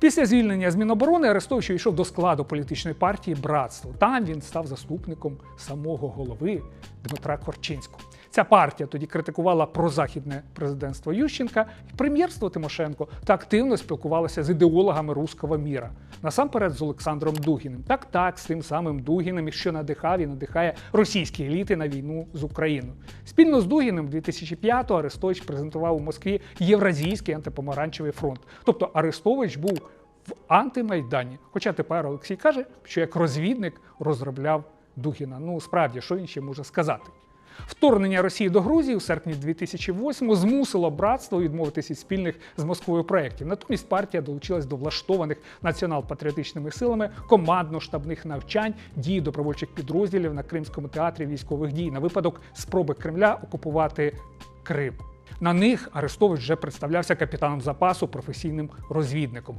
Після звільнення з Міноборони Арестович йшов до складу політичної партії Братство. Там він став заступником самого голови Дмитра Корчинського. Ця партія тоді критикувала прозахідне президентство Ющенка і прем'єрство Тимошенко та активно спілкувалася з ідеологами руського міра. Насамперед з Олександром Дугіним. Так, так, з тим самим Дугіним, що надихав і надихає російські еліти на війну з Україною. Спільно з Дугіним 2005-го Арестович презентував у Москві Євразійський антипомаранчевий фронт. Тобто Арестович був в антимайдані. Хоча тепер Олексій каже, що як розвідник розробляв Дугіна. Ну справді, що він ще може сказати? Вторгнення Росії до Грузії у серпні 2008-го змусило братство відмовитися від спільних з Москвою проєктів. Натомість партія долучилась до влаштованих націонал-патріотичними силами командно-штабних навчань, дій добровольчих підрозділів на Кримському театрі військових дій на випадок спроби Кремля окупувати Крим. На них Арестович вже представлявся капітаном запасу професійним розвідником.